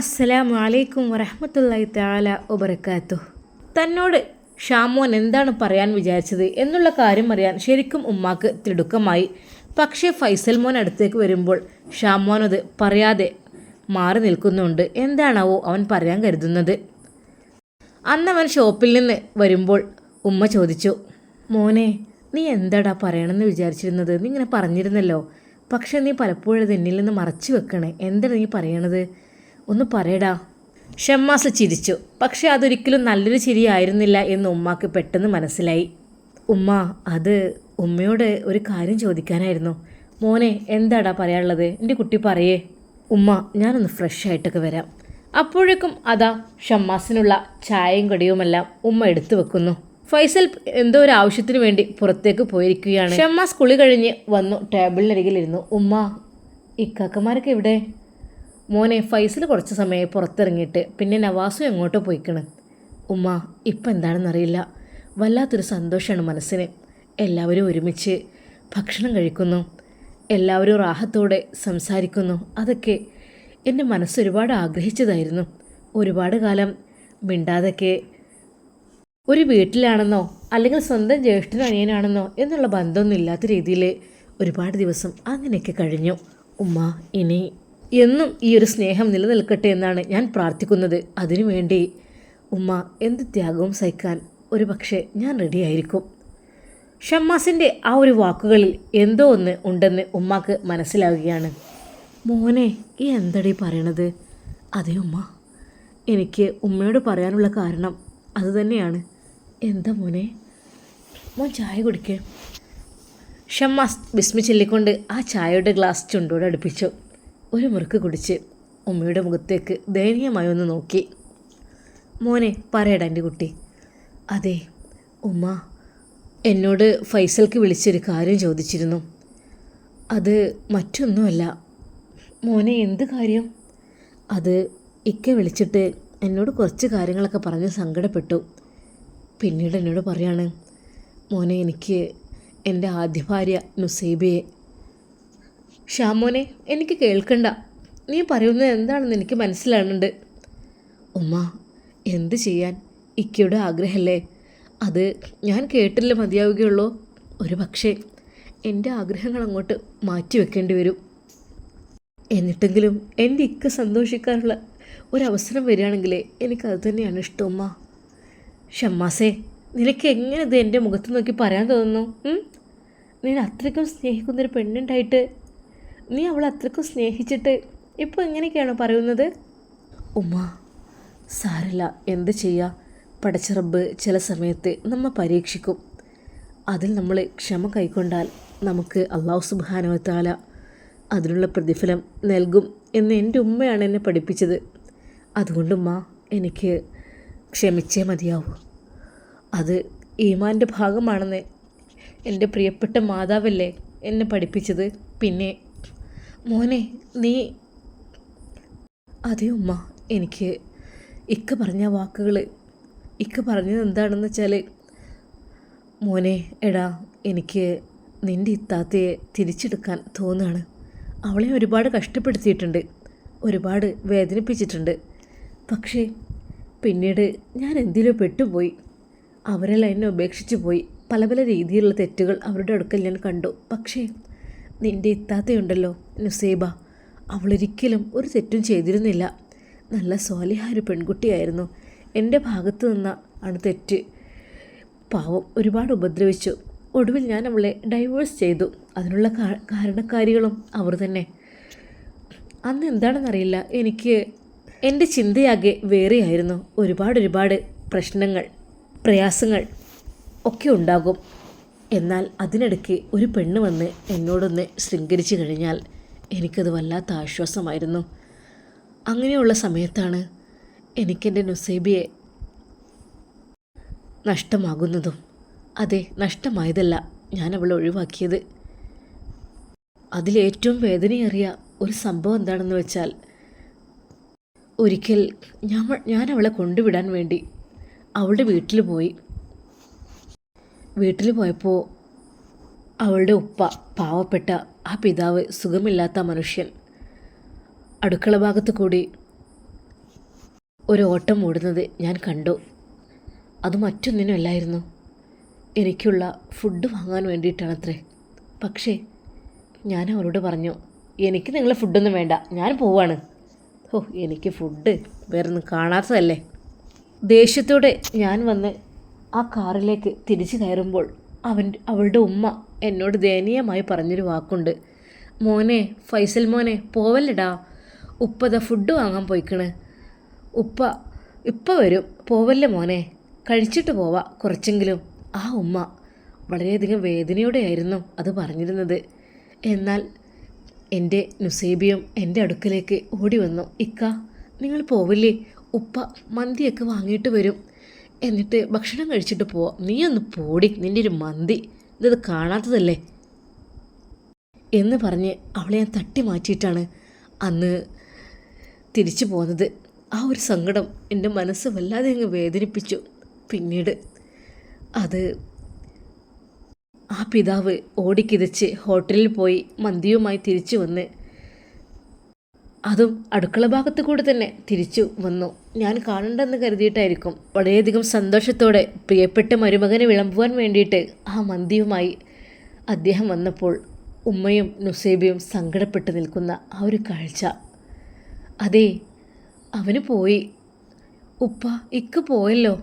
അസ്സലാമു അലൈക്കും വറഹമത്തല്ലായി താല വബറകാതു തന്നോട് ഷാമോൻ എന്താണ് പറയാൻ വിചാരിച്ചത് എന്നുള്ള കാര്യം അറിയാൻ ശരിക്കും ഉമ്മാക്ക് തിടുക്കമായി. പക്ഷേ ഫൈസൽ മോൻ അടുത്തേക്ക് വരുമ്പോൾ ഷാമോൻ അത് പറയാതെ മാറി നിൽക്കുന്നുണ്ട്. എന്താണാവോ അവൻ പറയാൻ കരുതുന്നത്. അന്നവൻ ഷോപ്പിൽ നിന്ന് വരുമ്പോൾ ഉമ്മ ചോദിച്ചു മോനെ നീ എന്താടാ പറയണമെന്ന് വിചാരിച്ചിരുന്നത്? നീ ഇങ്ങനെ പറഞ്ഞിരുന്നല്ലോ. പക്ഷേ നീ പലപ്പോഴും ഇത് എന്നിൽ നിന്ന് മറച്ചു വെക്കണേ. എന്താണ് നീ പറയണത്? ഒന്ന് പറയടാ. ഷമ്മാസ് ചിരിച്ചു. പക്ഷെ അതൊരിക്കലും നല്ലൊരു ചിരിയായിരുന്നില്ല എന്ന് ഉമ്മാക്ക് പെട്ടെന്ന് മനസ്സിലായി. ഉമ്മ അത് ഉമ്മയോട് ഒരു കാര്യം ചോദിക്കാനായിരുന്നു. മോനെ എന്താടാ പറയാനുള്ളത്? എന്റെ കുട്ടി പറയേ. ഉമ്മ ഞാനൊന്ന് ഫ്രഷ് ആയിട്ടൊക്കെ വരാം. അപ്പോഴേക്കും അതാ ഷമ്മാസിനുള്ള ചായയും കടിയുമെല്ലാം ഉമ്മ എടുത്തു വെക്കുന്നു. ഫൈസൽ എന്തോ ഒരു ആവശ്യത്തിന് വേണ്ടി പുറത്തേക്ക് പോയിരിക്കുകയാണ്. ഷമ്മാസ് കുളി കഴിഞ്ഞ് വന്നു ടേബിളിനരികിലിരുന്നു. ഉമ്മ ഇക്കാക്കമാരൊക്കെ ഇവിടെ മോനെ ഫൈസൽ കുറച്ച് സമയം പുറത്തിറങ്ങിയിട്ട്. പിന്നെ നവാസും എങ്ങോട്ടോ പോയിക്കണ്. ഉമ്മ ഇപ്പം എന്താണെന്നറിയില്ല. വല്ലാത്തൊരു സന്തോഷമാണ് മനസ്സിന്. എല്ലാവരും ഒരുമിച്ച് ഭക്ഷണം കഴിക്കുന്നു. എല്ലാവരും റാഹത്തോടെ സംസാരിക്കുന്നു. അതൊക്കെ എന്റെ മനസ്സൊരുപാട് ആഗ്രഹിച്ചതായിരുന്നു. ഒരുപാട് കാലം മിണ്ടാതൊക്കെ ഒരു വീട്ടിലാണെന്നോ അല്ലെങ്കിൽ സ്വന്തം ജ്യേഷ്ഠനും അനിയനാണെന്നോ എന്നുള്ള ബന്ധമൊന്നും ഇല്ലാത്ത രീതിയിൽ ഒരുപാട് ദിവസം അങ്ങനെയൊക്കെ കഴിഞ്ഞു. ഉമ്മ ഇനി എന്നും ഈ ഒരു സ്നേഹം നിലനിൽക്കട്ടെ എന്നാണ് ഞാൻ പ്രാർത്ഥിക്കുന്നത്. അതിനുവേണ്ടി ഉമ്മ എന്ത് ത്യാഗവും സഹിക്കാൻ ഒരു പക്ഷേ ഞാൻ റെഡിയായിരിക്കും ഷമ്മാസിന്റെ ആ ഒരു വാക്കുകളിൽ എന്തോ ഒന്ന് ഉണ്ടെന്ന് ഉമ്മാക്ക് മനസ്സിലാവുകയാണ്. മോനെ ഈ എന്തടി പറയണത്? അതേ ഉമ്മ. എനിക്ക് ഉമ്മയോട് പറയാനുള്ള കാരണം അതുതന്നെയാണ് എന്താ മോനെ? മോൻ ചായ കുടിക്കേ. ഷമ്മാസ് വിസ്മി ചൊല്ലിക്കൊണ്ട് ആ ചായയുടെ ഗ്ലാസ് ചുണ്ടോട് അടുപ്പിച്ചു. ഒരു മുറുക്ക് കുടിച്ച് ഉമ്മയുടെ മുഖത്തേക്ക് ദയനീയമായി ഒന്ന് നോക്കി. മോനെ പറയടാ എന്റെ കുട്ടി. അതെ ഉമ്മ എന്നോട് ഫൈസൽക്ക് വിളിച്ചൊരു കാര്യം ചോദിച്ചിരുന്നു. അത് മറ്റൊന്നുമല്ല. മോനെ എന്ത് കാര്യം? അത് ഇക്ക വിളിച്ചിട്ട് എന്നോട് കുറച്ച് കാര്യങ്ങളൊക്കെ പറഞ്ഞ് സങ്കടപ്പെട്ടു. പിന്നീട് എന്നോട് പറയാണ് മോനെ എനിക്ക് എന്റെ ആദ്യ ഭാര്യ നുസൈബയെ ഷാമോനെ എനിക്ക് കേൾക്കണ്ട. നീ പറയുന്നത് എന്താണെന്ന് എനിക്ക് മനസ്സിലാകുന്നുണ്ട് ഉമ്മ എന്ത് ചെയ്യാൻ? ഇക്കയുടെ ആഗ്രഹമല്ലേ അത് ഞാൻ കേട്ടില്ല മതിയാവുകയുള്ളൂ. ഒരു പക്ഷേ എന്റെ ആഗ്രഹങ്ങൾ അങ്ങോട്ട് മാറ്റി വെക്കേണ്ടി വരും. എന്നിട്ടെങ്കിലും എന്റെ ഇക്ക സന്തോഷിക്കാനുള്ള ഒരവസരം വരികയാണെങ്കിൽ എനിക്കത് തന്നെയാണ് ഇഷ്ടം ഉമ്മ. ഷമ്മാസേ നിനക്ക് എങ്ങനെ ഇത് എന്റെ മുഖത്ത് നോക്കി പറയാൻ തോന്നുന്നു? നീ അത്രയ്ക്കും സ്നേഹിക്കുന്നൊരു പെണ്ണുണ്ടായിട്ട് നീ അവളെ അത്രക്കും സ്നേഹിച്ചിട്ട് ഇപ്പോൾ എങ്ങനെയൊക്കെയാണോ പറയുന്നത്? ഉമ്മ സാരല്ല. എന്ത് ചെയ്യുക പടച്ചിറബ് ചില സമയത്ത് നമ്മൾ പരീക്ഷിക്കും. അതിൽ നമ്മൾ ക്ഷമ കൈക്കൊണ്ടാൽ നമുക്ക് അള്ളാഹു സുബാനവത്താല അതിനുള്ള പ്രതിഫലം നൽകും എന്ന് എന്റെ ഉമ്മയാണ് എന്നെ പഠിപ്പിച്ചത്. അതുകൊണ്ടുമ്മ എനിക്ക് ക്ഷമിച്ചേ മതിയാവൂ. അത് ഈമാന്റെ ഭാഗമാണെന്ന് എന്റെ പ്രിയപ്പെട്ട മാതാവല്ലേ എന്നെ പഠിപ്പിച്ചത്. പിന്നെ മോനെ നീ അതെ ഉമ്മ എനിക്ക് ഇക്ക പറഞ്ഞ വാക്കുകൾ ഇക്ക പറഞ്ഞത് എന്താണെന്ന് വെച്ചാൽ മോനെ എടാ എനിക്ക് നിന്റെ ഇത്താത്തയെ തിരിച്ചെടുക്കാൻ തോന്നുകയാണ് അവളെ ഒരുപാട് കഷ്ടപ്പെടുത്തിയിട്ടുണ്ട് ഒരുപാട് വേദനിപ്പിച്ചിട്ടുണ്ട്. പക്ഷേ പിന്നീട് ഞാൻ എന്തിലോ പെട്ടുപോയി. അവരെല്ലാം എന്നെ ഉപേക്ഷിച്ച് പോയി പല പല രീതിയിലുള്ള തെറ്റുകൾ അവരുടെ അടുക്കൽ ഞാൻ കണ്ടു. പക്ഷേ നിന്റെ ഇത്താത്തയുണ്ടല്ലോ നുസേബ. അവളൊരിക്കലും ഒരു തെറ്റും ചെയ്തിരുന്നില്ല. നല്ല സ്വാലിഹായ ഒരു പെൺകുട്ടിയായിരുന്നു. എന്റെ ഭാഗത്ത് നിന്ന ആണ് തെറ്റ്. പാവം ഒരുപാട് ഉപദ്രവിച്ചു. ഒടുവിൽ ഞാൻ അവളെ ഡൈവേഴ്സ് ചെയ്തു. അതിനുള്ള കാരണക്കാരികളും അവർ തന്നെ. അന്ന് എന്താണെന്നറിയില്ല. എനിക്ക് എന്റെ ചിന്തയാകെ വേറെയായിരുന്നു. ഒരുപാട് ഒരുപാട് പ്രശ്നങ്ങൾ പ്രയാസങ്ങൾ ഒക്കെ ഉണ്ടാകും. എന്നാൽ അതിനിടയ്ക്ക് ഒരു പെണ്ണ് വന്ന് എന്നോടൊന്ന് ശൃംഗരിച്ചു കഴിഞ്ഞാൽ എനിക്കത് വല്ലാത്ത ആശ്വാസമായിരുന്നു. അങ്ങനെയുള്ള സമയത്താണ് എനിക്കെന്റെ നുസൈബിയെ നഷ്ടമാകുന്നതും. അതെ നഷ്ടമായതല്ല ഞാൻ അവളെ ഒഴിവാക്കിയത്. അതിലേറ്റവും വേദനയേറിയ ഒരു സംഭവം എന്താണെന്ന് വെച്ചാൽ ഒരിക്കൽ ഞാൻ ഞാൻ അവളെ കൊണ്ടുവിടാൻ വേണ്ടി അവളുടെ വീട്ടിൽ പോയി വീട്ടിൽ പോയപ്പോൾ അവളുടെ ഉപ്പ പാവപ്പെട്ട ആ പിതാവ് സുഖമില്ലാത്ത മനുഷ്യൻ അടുക്കള ഭാഗത്ത് കൂടി ഒരു ഓട്ടം ഓടുന്നത് ഞാൻ കണ്ടു. അത് മറ്റൊന്നിനുമല്ലായിരുന്നു എനിക്കുള്ള ഫുഡ് വാങ്ങാൻ വേണ്ടിയിട്ടാണത്രേ. പക്ഷേ ഞാൻ അവരോട് പറഞ്ഞു എനിക്ക് നിങ്ങളെ ഫുഡൊന്നും വേണ്ട ഞാൻ പോവാണ്. ഓ എനിക്ക് ഫുഡ് വേറൊന്നും കാണാത്തതല്ലേ? ദേഷ്യത്തോടെ ഞാൻ വന്ന് ആ കാറിലേക്ക് തിരിച്ചു കയറുമ്പോൾ അവൻ അവളുടെ ഉമ്മ എന്നോട് ദയനീയമായി പറഞ്ഞൊരു വാക്കുണ്ട്. മോനെ ഫൈസൽ മോനെ പോവല്ലടാ. ഉപ്പത ഫുഡ് വാങ്ങാൻ പോയിക്കണ്. ഉപ്പ ഇപ്പ വരും. പോവല്ലേ മോനെ. കഴിച്ചിട്ട് പോവാ കുറച്ചെങ്കിലും. ആ ഉമ്മ വളരെയധികം വേദനയോടെയായിരുന്നു അത് പറഞ്ഞിരുന്നത്. എന്നാൽ എന്റെ നുസേബിയും എന്റെ അടുക്കലേക്ക് ഓടി വന്നു ഇക്ക നിങ്ങൾ പോവില്ലേ? ഉപ്പ മന്തിയൊക്കെ വാങ്ങിയിട്ട് വരും. എന്നിട്ട് ഭക്ഷണം കഴിച്ചിട്ട് പോവാം. നീ ഒന്ന് പോടി നിന്റെ ഒരു മന്തി. ഇതത് കാണാത്തതല്ലേ? എന്ന് പറഞ്ഞ് അവളെ ഞാൻ തട്ടി മാറ്റിയിട്ടാണ് അന്ന് തിരിച്ചു പോകുന്നത് ആ ഒരു സങ്കടം എന്റെ മനസ്സ് വല്ലാതെ അങ്ങ് വേദനിപ്പിച്ചു. പിന്നീട് അത് ആ പിതാവ് ഓടിക്കിതച്ച് ഹോട്ടലിൽ പോയി മന്തിയുമായി തിരിച്ചു വന്ന് അതും അടുക്കള ഭാഗത്തു കൂടെ തന്നെ തിരിച്ചു വന്നു. ഞാൻ കാണണ്ടെന്ന് കരുതിയിട്ടായിരിക്കും വളരെയധികം സന്തോഷത്തോടെ പ്രിയപ്പെട്ട മരുമകനെ വിളമ്പുവാൻ വേണ്ടിയിട്ട് ആ മന്തിയുമായി അദ്ദേഹം വന്നപ്പോൾ ഉമ്മയും നുസേബിയും സങ്കടപ്പെട്ട് നിൽക്കുന്ന ആ ഒരു കാഴ്ച. അതെ അവന് പോയി. ഉപ്പ ഇക്ക് പോയല്ലോ.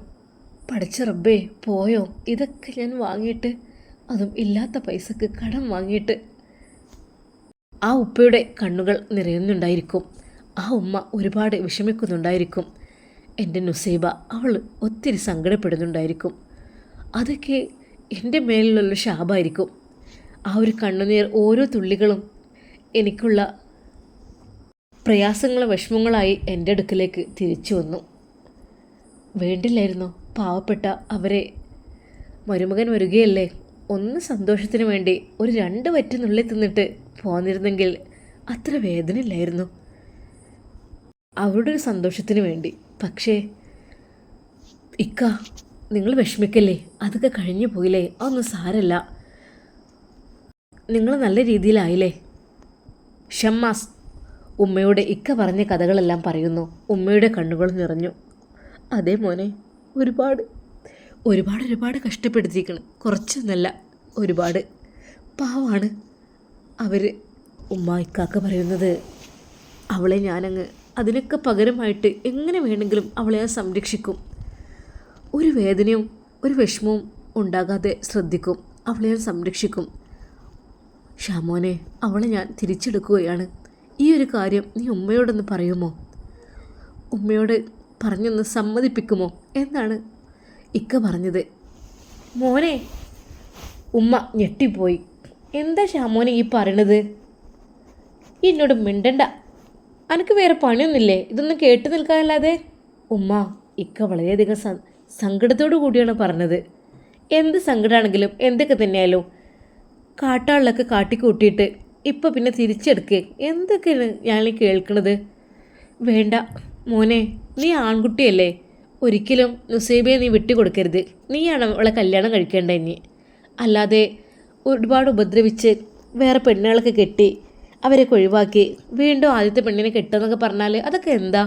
പഠിച്ച റബ്ബേ പോയോ? ഇതൊക്കെ ഞാൻ വാങ്ങിയിട്ട് അതും ഇല്ലാത്ത പൈസക്ക് കടം വാങ്ങിയിട്ട് ആ ഉപ്പയുടെ കണ്ണുകൾ നിറയുന്നുണ്ടായിരിക്കും. ആ ഉമ്മ ഒരുപാട് വിഷമിക്കുന്നുണ്ടായിരിക്കും. എന്റെ നുസൈബ അവൾ ഒത്തിരി സങ്കടപ്പെടുന്നുണ്ടായിരിക്കും. അതൊക്കെ എന്റെ മേലിലുള്ള ശാപമായിരിക്കും. ആ ഒരു കണ്ണുനീർ ഓരോ തുള്ളികളും എനിക്കുള്ള പ്രയാസങ്ങളും വിഷമങ്ങളായി എന്റെ അടുക്കലേക്ക് തിരിച്ചു വന്നു. വേണ്ടില്ലായിരുന്നു? പാവപ്പെട്ട അവരെ. മരുമകൻ വരികയല്ലേ? ഒന്ന് സന്തോഷത്തിന് വേണ്ടി ഒരു രണ്ട് വറ്റിനുള്ളിൽ തിന്നിട്ട് പോന്നിരുന്നെങ്കിൽ അത്ര വേദന ഇല്ലായിരുന്നു അവരുടെ ഒരു സന്തോഷത്തിന് വേണ്ടി. പക്ഷേ ഇക്ക നിങ്ങൾ വിഷമിക്കല്ലേ? അതൊക്കെ കഴിഞ്ഞു പോയില്ലേ? അതൊന്നും സാരല്ല. നിങ്ങൾ നല്ല രീതിയിലായില്ലേ? ഷമ്മാസ് ഉമ്മയുടെ ഇക്ക പറഞ്ഞ കഥകളെല്ലാം പറയുന്നു. ഉമ്മയുടെ കണ്ണുകൾ നിറഞ്ഞു. അതേ മോനെ ഒരുപാട് ഒരുപാട് ഒരുപാട് കഷ്ടപ്പെടുത്തിയിരിക്കണം. കുറച്ചൊന്നല്ല ഒരുപാട്. പാവാണ് അവർ ഉമ്മ ഇക്കാക്ക പറയുന്നത്. അവളെ ഞാനങ്ങ് അതിനൊക്കെ പകരമായിട്ട് എങ്ങനെ വേണമെങ്കിലും അവളെ ഞാൻ സംരക്ഷിക്കും. ഒരു വേദനയും ഒരു വിഷമവും ഉണ്ടാകാതെ ശ്രദ്ധിക്കും. അവളെ ഞാൻ സംരക്ഷിക്കും. ഷാമോനെ അവളെ ഞാൻ തിരിച്ചെടുക്കുകയാണ്. ഈ ഒരു കാര്യം നീ ഉമ്മയോടൊന്ന് പറയുമോ? ഉമ്മയോട് പറഞ്ഞൊന്ന് സമ്മതിപ്പിക്കുമോ? എന്നാണ് ഇക്ക പറഞ്ഞത്. മോനെ ഉമ്മ ഞെട്ടിപ്പോയി. എന്താ ഷാമോനെ ഈ പറയണത്? എന്നോട് മിണ്ടണ്ട. അനക്ക് വേറെ പണിയൊന്നുമില്ലേ? ഇതൊന്നും കേട്ട് നിൽക്കാനല്ലാതെ. ഉമ്മ ഇക്ക വളരെയധികം സ സങ്കടത്തോടു കൂടിയാണ് പറഞ്ഞത്. എന്ത് സങ്കടമാണെങ്കിലും എന്തൊക്കെ തന്നെയായാലും കാട്ടാളിലൊക്കെ കാട്ടിക്കൂട്ടിയിട്ട് ഇപ്പം പിന്നെ തിരിച്ചെടുക്കേ. എന്തൊക്കെയാണ് ഞാൻ കേൾക്കണത്? വേണ്ട മോനെ നീ ആൺകുട്ടിയല്ലേ. ഒരിക്കലും നുസൈബയെ നീ വിട്ടുകൊടുക്കരുത്. നീയാണ് അവളെ കല്യാണം കഴിക്കേണ്ട ഇനി. അല്ലാതെ ഒരുപാട് ഉപദ്രവിച്ച് വേറെ പെണ്ണുകളൊക്കെ കെട്ടി അവരെ ഒഴിവാക്കി വീണ്ടും ആദ്യത്തെ പെണ്ണിനെ കെട്ടുമെന്നൊക്കെ പറഞ്ഞാൽ അതൊക്കെ എന്താ?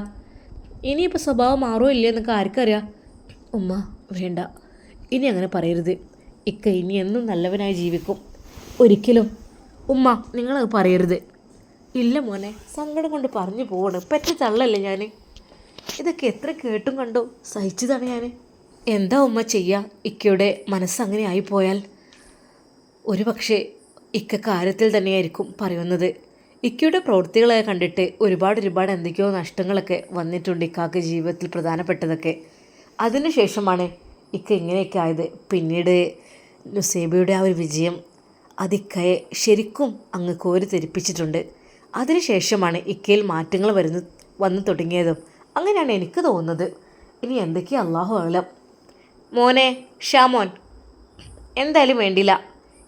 ഇനിയിപ്പോൾ സ്വഭാവം മാറോ ഇല്ലേ എന്നൊക്കെ ആർക്കറിയാം? ഉമ്മ വേണ്ട. ഇനി അങ്ങനെ പറയരുത്. ഇക്ക ഇനി എന്നും നല്ലവനായി ജീവിക്കും. ഒരിക്കലും. ഉമ്മ നിങ്ങളത് പറയരുത്. ഇല്ല മോനെ സങ്കടം കൊണ്ട് പറഞ്ഞു പോവാണ്. പറ്റ തള്ളല്ലേ ഞാൻ ഇതൊക്കെ എത്ര കേട്ടും കണ്ടോ. സഹിച്ചതാണ് ഞാൻ എന്താ ഉമ്മ ചെയ്യുക ഇക്കയുടെ മനസ്സങ്ങനെ ആയിപ്പോയാൽ? ഒരു പക്ഷേ ഇക്ക കാര്യത്തിൽ തന്നെയായിരിക്കും പറയുന്നത്. ഇക്കയുടെ പ്രവൃത്തികളെ കണ്ടിട്ട് ഒരുപാട് ഒരുപാട് എന്തൊക്കെയോ നഷ്ടങ്ങളൊക്കെ വന്നിട്ടുണ്ട് ഇക്കാക്ക് ജീവിതത്തിൽ പ്രധാനപ്പെട്ടതൊക്കെ. അതിനുശേഷമാണ് ഇക്ക ഇങ്ങനെയൊക്കെ ആയത്. പിന്നീട് നുസേബയുടെ ആ ഒരു വിജയം അതിക്കയെ ശരിക്കും അങ്ങ് കോരി തെരിപ്പിച്ചിട്ടുണ്ട് അതിനുശേഷമാണ് ഇക്കയിൽ മാറ്റങ്ങൾ വരുന്ന വന്നു തുടങ്ങിയതും. അങ്ങനെയാണ് എനിക്ക് തോന്നുന്നത്. ഇനി എന്തൊക്കെയാ അള്ളാഹു ആലം മോനെ ഷാമോൻ എന്തായാലും വേണ്ടില്ല.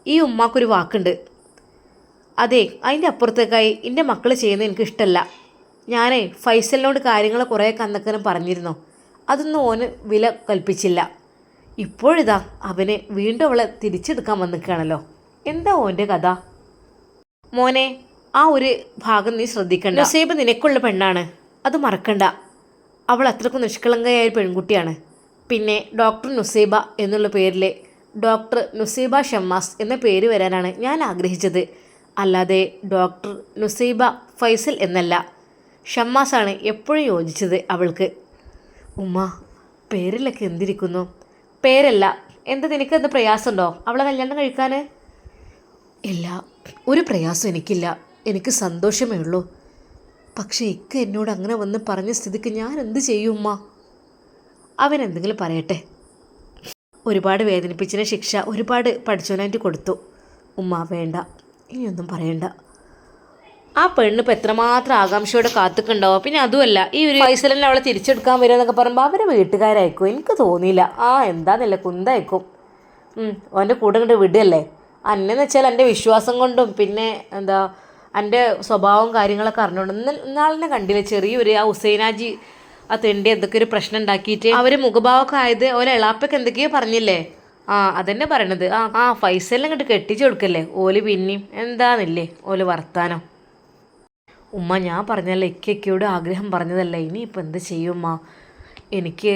ഈ ഉമ്മാക്കൊരു വാക്കുണ്ട്. അതെ അതിന്റെ അപ്പുറത്തേക്കായി എന്റെ മക്കൾ ചെയ്യുന്നത് എനിക്ക് ഇഷ്ടമല്ല ഞാനേ ഫൈസലിനോട് കാര്യങ്ങൾ കുറേ കന്നക്കനും പറഞ്ഞിരുന്നു. അതൊന്നും ഓന് വില കൽപ്പിച്ചില്ല. ഇപ്പോഴിതാ അവനെ വീണ്ടും അവളെ തിരിച്ചെടുക്കാൻ വന്നിക്കുകയാണല്ലോ എന്താ ഓന്റെ കഥ? മോനെ ആ ഒരു ഭാഗം നീ ശ്രദ്ധിക്കണ്ട. നസീബ് നിനക്കുള്ള പെണ്ണാണ്. അത് മറക്കണ്ട. അവൾ അത്രക്കും നിഷ്കളങ്കയായ പെൺകുട്ടിയാണ്. പിന്നെ ഡോക്ടർ നുസൈബ എന്നുള്ള പേരിൽ ഡോക്ടർ നുസൈബ ഷമ്മാസ് എന്ന പേര് വരാനാണ് ഞാൻ ആഗ്രഹിച്ചത്. അല്ലാതെ ഡോക്ടർ നുസൈബ ഫൈസൽ എന്നല്ല. ഷമ്മാസാണ് എപ്പോഴും യോജിച്ചത് അവൾക്ക്. ഉമ്മ പേരിലൊക്കെ എന്തിരിക്കുന്നു? പേരല്ല. എന്താ നിനക്ക് എന്ത് പ്രയാസമുണ്ടോ? അവളെ കല്യാണം കഴിക്കാൻ? ഇല്ല ഒരു പ്രയാസം എനിക്കില്ല. എനിക്ക് സന്തോഷമേ ഉള്ളൂ. പക്ഷേ ഇക്ക എന്നോട് അങ്ങനെ വന്ന് പറഞ്ഞ സ്ഥിതിക്ക് ഞാൻ എന്ത് ചെയ്യും ഉമ്മ? അവൻ എന്തെങ്കിലും പറയട്ടെ. ഒരുപാട് വേദനിപ്പിച്ചതിന് ശിക്ഷ ഒരുപാട് പഠിച്ചവനായിട്ട് കൊടുത്തു. ഉമ്മ വേണ്ട. ഇനിയൊന്നും പറയണ്ട. ആ പെണ്ണ് ഇപ്പം എത്രമാത്രം ആകാംക്ഷയോടെ കാത്തുക്കുണ്ടാവും പിന്നെ അതുമല്ല ഈ ഒരു ഫൈസലിനെ അവളെ തിരിച്ചെടുക്കാൻ വരിക എന്നൊക്കെ പറയുമ്പോൾ അവരെ വീട്ടുകാരായിരിക്കും എനിക്ക് തോന്നിയില്ല. ആ എന്താന്നില്ല കുന്തായിരിക്കും അവന്റെ കൂടെ ഇങ്ങോട്ട് വിടുകയല്ലേ അന്നെന്ന് വെച്ചാൽ എന്റെ വിശ്വാസം കൊണ്ടും പിന്നെ എന്താ എന്റെ സ്വഭാവവും കാര്യങ്ങളൊക്കെ അറിഞ്ഞുകൊണ്ട് ഇന്ന് ഇന്നാളിനെ കണ്ടില്ലേ ചെറിയൊരു ആ ഹുസൈനാജി ആ തെണ്ടി എന്തൊക്കെ ഒരു പ്രശ്നം ഉണ്ടാക്കിയിട്ട് അവർ മുഖഭാവമൊക്കെ ആയത് ഓരോ എളാപ്പൊക്കെ എന്തൊക്കെയോ പറഞ്ഞില്ലേ? ആ അതന്നെ പറയണത്. ആ ആ ഫൈസലിനെ ഇങ്ങോട്ട് കെട്ടിച്ചു കൊടുക്കല്ലേ? ഓൽ പിന്നെയും എന്താന്നില്ലേ? ഓൽ വർത്താനം. ഉമ്മ ഞാൻ പറഞ്ഞല്ലേ ഇക്കയ്ക്കോട് ആഗ്രഹം പറഞ്ഞതല്ലേ? ഇനിയിപ്പോൾ എന്ത് ചെയ്യും ഉമ്മ? എനിക്ക്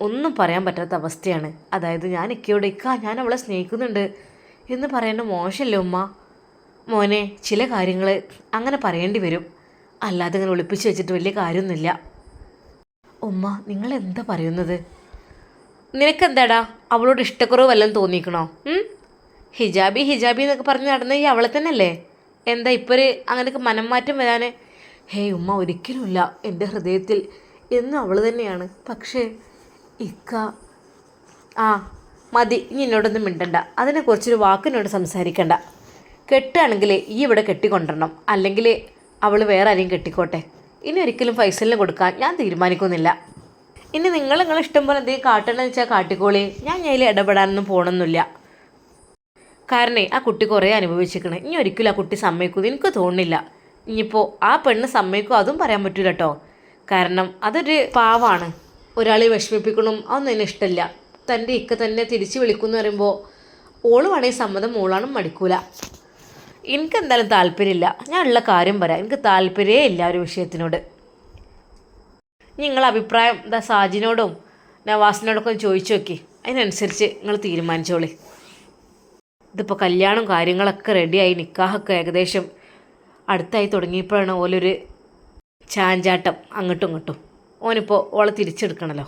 ഒന്നും പറയാൻ പറ്റാത്ത അവസ്ഥയാണ്. അതായത് ഞാൻ ഇക്കയോട് ഇക്ക ഞാൻ അവളെ സ്നേഹിക്കുന്നുണ്ട് എന്ന് പറയേണ്ട മോശമല്ലേ ഉമ്മ? മോനെ ചില കാര്യങ്ങൾ അങ്ങനെ പറയേണ്ടി വരും. അല്ലാതെ ഇങ്ങനെ ഒളിപ്പിച്ച് വെച്ചിട്ട് വലിയ കാര്യമൊന്നുമില്ല. ഉമ്മ നിങ്ങൾ എന്താ പറയുന്നത്? നിനക്കെന്താടാ? അവളോട് ഇഷ്ടക്കുറവ് വല്ലതും തോന്നിക്കണോ ഹിജാബി ഹിജാബി എന്നൊക്കെ പറഞ്ഞ് നടന്ന ഈ അവളെ തന്നെയല്ലേ? എന്താ ഇപ്പോൾ ഒരു അങ്ങനെയൊക്കെ മനം മാറ്റം വരാൻ ഹേയ് ഉമ്മ ഒരിക്കലുമില്ല. എന്റെ ഹൃദയത്തിൽ എന്നും അവൾ തന്നെയാണ്. പക്ഷേ ഇക്ക ആ മതി. ഇനി എന്നോടൊന്നും മിണ്ടണ്ട. അതിനെക്കുറിച്ചൊരു വാക്കിനോട് സംസാരിക്കണ്ട. കെട്ടുകയാണെങ്കിൽ ഈ ഇവിടെ കെട്ടിക്കൊണ്ടിരണം അല്ലെങ്കിൽ അവൾ വേറെ ആരെയും കെട്ടിക്കോട്ടെ. ഇനി ഒരിക്കലും ഫൈസലിന് കൊടുക്കാൻ ഞാൻ തീരുമാനിക്കുന്നില്ല. ഇനി നിങ്ങൾ നിങ്ങൾ ഇഷ്ടം പോലെ എന്തെങ്കിലും കാട്ടണമെന്ന് വെച്ചാൽ കാട്ടിക്കോളി. ഞാൻ അതിൽ ഇടപെടാനൊന്നും പോകണമെന്നില്ല കാരണം ആ കുട്ടി കുറേ അനുഭവിച്ചിരിക്കണേ. ഇനി ഒരിക്കലും ആ കുട്ടി സമ്മതിക്കും എനിക്ക് തോന്നുന്നില്ല. ഇനിയിപ്പോൾ ആ പെണ്ണ് സമ്മതിക്കും അതും പറയാൻ പറ്റൂല കേട്ടോ കാരണം അതൊരു പാവാണ്. ഒരാളെ വിഷമിപ്പിക്കണം അതൊന്നും എന്നെ ഇഷ്ടമില്ല തന്റെ ഇക്ക തന്നെ തിരിച്ച് വിളിക്കുമെന്ന് പറയുമ്പോൾ ഓൾ സമ്മതം മോളാണ് മടിക്കൂല. എനിക്ക് എന്തായാലും താല്പര്യമില്ല. ഞാൻ ഉള്ള കാര്യം പറയാം. എനിക്ക് താല്പര്യമേ ഇല്ല ഒരു വിഷയത്തിനോട്. നിങ്ങളെ അഭിപ്രായം എന്താ? സാജിനോടും നവാസിനോടൊക്കെ ചോദിച്ചു നോക്കി. അതിനനുസരിച്ച് നിങ്ങൾ തീരുമാനിച്ചോളി. ഇതിപ്പോൾ കല്യാണം കാര്യങ്ങളൊക്കെ റെഡിയായി നിക്കാഹൊക്കെ ഏകദേശം അടുത്തായി തുടങ്ങിയപ്പോഴാണ് ഓലൊരു ചാഞ്ചാട്ടം അങ്ങോട്ടും ഇങ്ങോട്ടും. ഓനിപ്പോൾ ഓളെ തിരിച്ചെടുക്കണല്ലോ.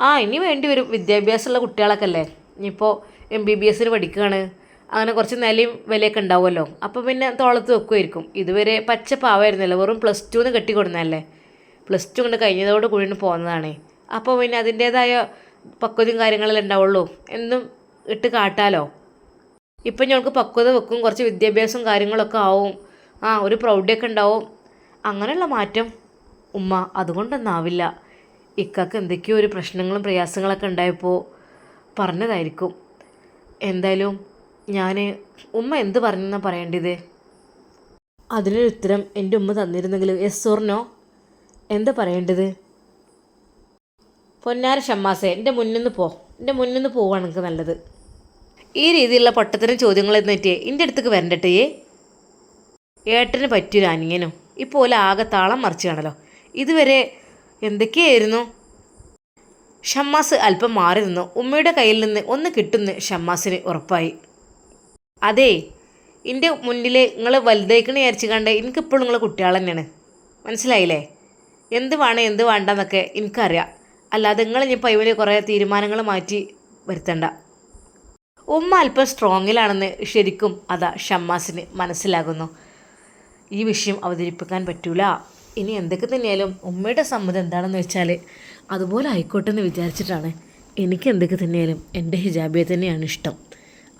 ആ ഇനി വേണ്ടി വരും. വിദ്യാഭ്യാസമുള്ള കുട്ടികളൊക്കെ അല്ലേ? ഇനിയിപ്പോൾ എം ബി ബി എസിന് പഠിക്കുകയാണ് അങ്ങനെ കുറച്ച് നിലയും വിലയൊക്കെ ഉണ്ടാവുമല്ലോ. അപ്പോൾ പിന്നെ തോളത്ത് വെക്കുമായിരിക്കും. ഇതുവരെ പച്ച പാവായിരുന്നല്ലോ. വെറും പ്ലസ് ടുന്ന് കെട്ടിക്കൊടുന്നതല്ലേ പ്ലസ് ടു കൊണ്ട് കഴിഞ്ഞതോട് കൂടി പോകുന്നതാണേ അപ്പോൾ പിന്നെ അതിന്റേതായ പക്വതയും കാര്യങ്ങളെല്ലാം ഉണ്ടാവുള്ളൂ. എന്നും ഇട്ട് കാട്ടാലോ? ഇപ്പം ഞങ്ങൾക്ക് പക്വത വെക്കും. കുറച്ച് വിദ്യാഭ്യാസവും കാര്യങ്ങളൊക്കെ ആവും. ആ ഒരു പ്രൗഢിയൊക്കെ ഉണ്ടാവും. അങ്ങനെയുള്ള മാറ്റം ഉമ്മ അതുകൊണ്ടൊന്നാവില്ല. ഇക്കക്ക് എന്തൊക്കെയോ ഒരു പ്രശ്നങ്ങളും പ്രയാസങ്ങളൊക്കെ ഉണ്ടായപ്പോൾ പറഞ്ഞതായിരിക്കും. എന്തായാലും ഞാൻ ഉമ്മ എന്ത് പറഞ്ഞെന്നാണ് പറയേണ്ടത്? അതിനൊരു ഉത്തരം എന്റെ ഉമ്മ തന്നിരുന്നെങ്കിൽ എസ് ഓർനോ എന്താ പറയേണ്ടത്? പൊന്നാര ഷമ്മാസേ എന്റെ മുന്നിൽ നിന്ന് പോ. എന്റെ മുന്നിൽ നിന്ന് പോവാണ് എനിക്ക് നല്ലത്. ഈ രീതിയിലുള്ള പൊട്ടത്തരം ചോദ്യങ്ങൾ എന്നിട്ട് എന്റെ അടുത്തേക്ക് വരണ്ടട്ടേ? ഏട്ടന് പറ്റിയൊരു അനിയനും. ഇപ്പോൾ ആകെ താളം മറിച്ച് കാണല്ലോ ഇതുവരെ എന്തൊക്കെയായിരുന്നു? ഷമ്മാസ് അല്പം മാറി നിന്നു. ഉമ്മയുടെ കയ്യിൽ നിന്ന് ഒന്ന് കിട്ടുന്ന് ഷമ്മാസിന് ഉറപ്പായി. അതേ എന്റെ മുന്നിൽ നിങ്ങൾ വലുതായിക്കണ വിചാരിച്ച് കണ്ട് എനിക്കിപ്പോഴും നിങ്ങൾ കുട്ടികൾ തന്നെയാണ്. മനസ്സിലായില്ലേ? എന്ത് വേണം എന്ത് വേണ്ട എന്നൊക്കെ എനിക്കറിയാം അല്ലാതെ നിങ്ങൾ ഇനി പൈവൽ കുറേ തീരുമാനങ്ങൾ മാറ്റി വരുത്തണ്ട. ഉമ്മ അല്പം സ്ട്രോങ്ങിലാണെന്ന് ശരിക്കും അതാ ഷമ്മാസിന് മനസ്സിലാകുന്നു. ഈ വിഷയം അവതരിപ്പിക്കാൻ പറ്റൂല. ഇനി എന്തൊക്കെ തന്നെയാലും ഉമ്മയുടെ സമ്മതം എന്താണെന്ന് വെച്ചാൽ അതുപോലെ ആയിക്കോട്ടെ എന്ന് വിചാരിച്ചിട്ടാണ്. എനിക്ക് എന്തൊക്കെ തന്നെയാലും എന്റെ ഹിജാബിയെ തന്നെയാണ് ഇഷ്ടം.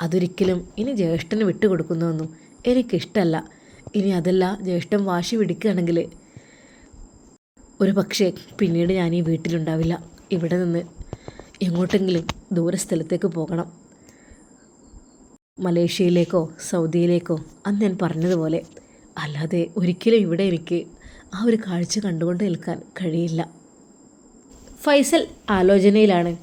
അതൊരിക്കലും ഇനി ജ്യേഷ്ഠന് വിട്ടുകൊടുക്കുന്നതൊന്നും എനിക്കിഷ്ടമല്ല ഇനി അതല്ല ജ്യേഷ്ഠൻ വാശി പിടിക്കുകയാണെങ്കിൽ. ഒരു പക്ഷേ പിന്നീട് ഞാൻ ഈ വീട്ടിലുണ്ടാവില്ല. ഇവിടെ നിന്ന് എങ്ങോട്ടെങ്കിലും ദൂരസ്ഥലത്തേക്ക് പോകണം. മലേഷ്യയിലേക്കോ സൗദിയിലേക്കോ അന്ന് ഞാൻ പറഞ്ഞതുപോലെ. അല്ലാതെ ഒരിക്കലും ഇവിടെ എനിക്ക് ആ ഒരു കാഴ്ച കണ്ടുകൊണ്ട് നിൽക്കാൻ കഴിയില്ല. ഫൈസൽ ആലോചനയിലാണ്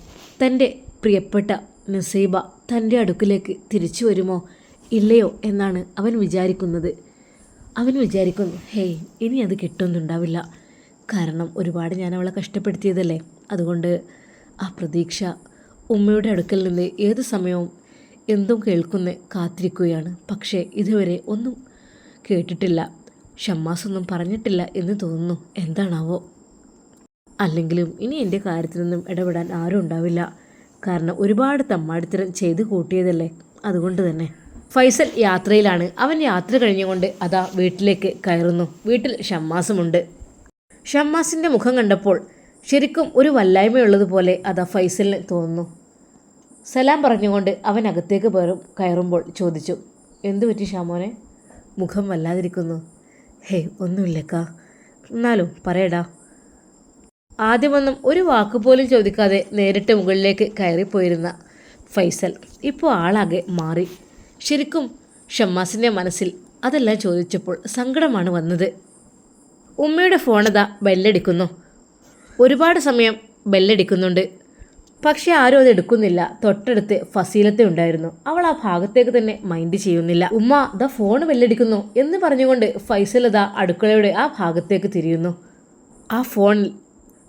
തന്റെ പ്രിയപ്പെട്ട നസീബ തന്റെ അടുക്കിലേക്ക് തിരിച്ചു വരുമോ ഇല്ലയോ എന്നാണ് അവൻ വിചാരിക്കുന്നത്. അവൻ വിചാരിക്കുന്നു ഹേയ് ഇനി അത് കിട്ടുന്നുണ്ടാവില്ല. കാരണം ഒരുപാട് ഞാൻ അവളെ കഷ്ടപ്പെടുത്തിയതല്ലേ. അതുകൊണ്ട് ആ പ്രതീക്ഷ ഉമ്മയുടെ അടുക്കൽ നിന്ന് ഏത് സമയവും എന്തും കേൾക്കുന്ന കാത്തിരിക്കുകയാണ്. പക്ഷേ ഇതുവരെ ഒന്നും കേട്ടിട്ടില്ല. ഷമ്മാസൊന്നും പറഞ്ഞിട്ടില്ല എന്ന് തോന്നുന്നു. എന്താണാവോ? അല്ലെങ്കിലും ഇനി എന്റെ കാര്യത്തിലൊന്നും ഇടപെടാൻ ആരും ഉണ്ടാവില്ല. കാരണം ഒരുപാട് തമ്മാടിത്തരം ചെയ്ത് കൂട്ടിയതല്ലേ? അതുകൊണ്ട് തന്നെ. ഫൈസൽ യാത്രയിലാണ്. അവൻ യാത്ര കഴിഞ്ഞുകൊണ്ട് അതാ വീട്ടിലേക്ക് കയറുന്നു. വീട്ടിൽ ഷമ്മാസുമുണ്ട്. ഷമ്മാസിന്റെ മുഖം കണ്ടപ്പോൾ ശരിക്കും ഒരു വല്ലായ്മയുള്ളതുപോലെ അതാ ഫൈസലിന് തോന്നുന്നു. സലാം പറഞ്ഞുകൊണ്ട് അവൻ അകത്തേക്ക് കയറുമ്പോൾ ചോദിച്ചു എന്തു പറ്റി ഷാമോനെ? മുഖം വല്ലാതിരിക്കുന്നു. ഹേയ് ഒന്നുമില്ലക്കാ. എന്നാലും പറയടാ. ആദ്യമൊന്നും ഒരു വാക്കുപോലും ചോദിക്കാതെ നേരിട്ട് മുകളിലേക്ക് കയറിപ്പോയിരുന്ന ഫൈസൽ ഇപ്പോൾ ആളാകെ മാറി. ശരിക്കും ഷമ്മാസിന്റെ മനസ്സിൽ അതെല്ലാം ചോദിച്ചപ്പോൾ സങ്കടമാണ് വന്നത്. ഉമ്മയുടെ ഫോണതാ ബെല്ലടിക്കുന്നു. ഒരുപാട് സമയം ബെല്ലടിക്കുന്നുണ്ട്. പക്ഷേ ആരും അത് എടുക്കുന്നില്ല. തൊട്ടടുത്ത് ഫസീലത്തെ ഉണ്ടായിരുന്നു. അവൾ ആ ഭാഗത്തേക്ക് തന്നെ മൈൻഡ് ചെയ്യുന്നില്ല. ഉമ്മ ദ ഫോൺ ബെല്ലടിക്കുന്നു എന്ന് പറഞ്ഞുകൊണ്ട് ഫൈസൽ ദാ അടുക്കളയുടെ ആ ഭാഗത്തേക്ക് തിരിയുന്നു. ആ ഫോണിൽ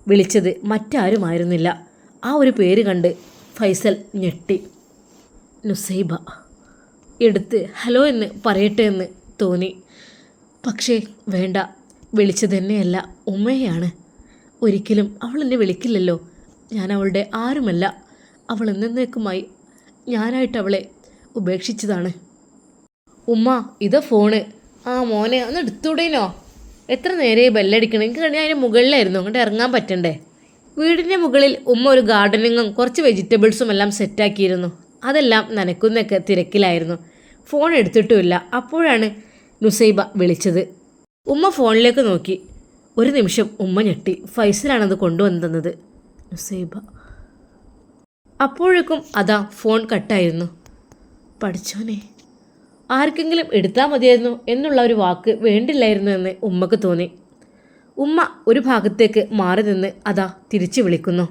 വിളിച്ചത് മറ്റാരുമായിരുന്നില്ല. ആ ഒരു പേര് കണ്ട് ഫൈസൽ ഞെട്ടി. നുസൈബ എടുത്ത് ഹലോ എന്ന് പറയട്ടെ എന്ന് തോന്നി. പക്ഷേ വേണ്ട വിളിച്ചത് തന്നെയല്ല ഉമ്മയാണ് ഒരിക്കലും അവൾ എന്നെ വിളിക്കില്ലല്ലോ. ഞാൻ അവളുടെ ആരുമല്ല. അവൾ എന്നേക്കുമായി ഞാനായിട്ട് അവളെ ഉപേക്ഷിച്ചതാണ്. ഉമ്മ ഇതാ ഫോണ്. ആ മോനെ ഒന്ന് എടുത്തൂടേനോ എത്ര നേരെ ബെല്ലടിക്കണം? എനിക്ക് കഴിഞ്ഞാൽ അതിന് മുകളിലായിരുന്നു. അങ്ങോട്ട് ഇറങ്ങാൻ പറ്റണ്ടേ? വീടിന്റെ മുകളിൽ ഉമ്മ ഒരു ഗാർഡനിങ്ങും കുറച്ച് വെജിറ്റബിൾസും എല്ലാം സെറ്റാക്കിയിരുന്നു. അതെല്ലാം നനക്കുന്നൊക്കെ തിരക്കിലായിരുന്നു. ഫോൺ എടുത്തിട്ടുമില്ല. അപ്പോഴാണ് നുസൈബ വിളിച്ചത്. ഉമ്മ ഫോണിലേക്ക് നോക്കി. ഒരു നിമിഷം ഉമ്മ ഞെട്ടി. ഫൈസലാണത് കൊണ്ടുവന്നു തന്നത് നുസൈബ. അപ്പോഴേക്കും അതാ ഫോൺ കട്ടായിരുന്നു. പഠിച്ചോനെ. ആർക്കെങ്കിലും എടുത്താൽ മതിയായിരുന്നു എന്നുള്ള ഒരു വാക്ക് വേണ്ടില്ലായിരുന്നു എന്ന് ഉമ്മക്ക് തോന്നി. ഉമ്മ ഒരു ഭാഗത്തേക്ക് മാറി നിന്ന് അതാ തിരിച്ചു വിളിക്കുന്നു.